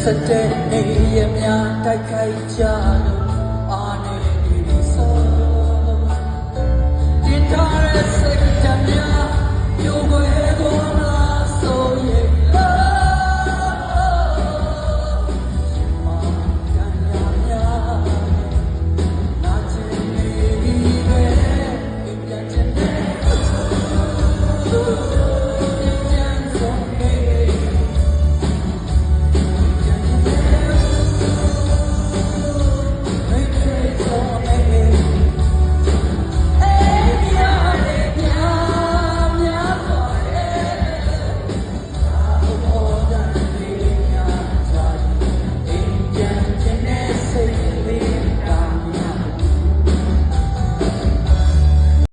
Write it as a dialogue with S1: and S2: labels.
S1: ဆက်တဲ့နေရများတိုက်ခိုက်ကြလို့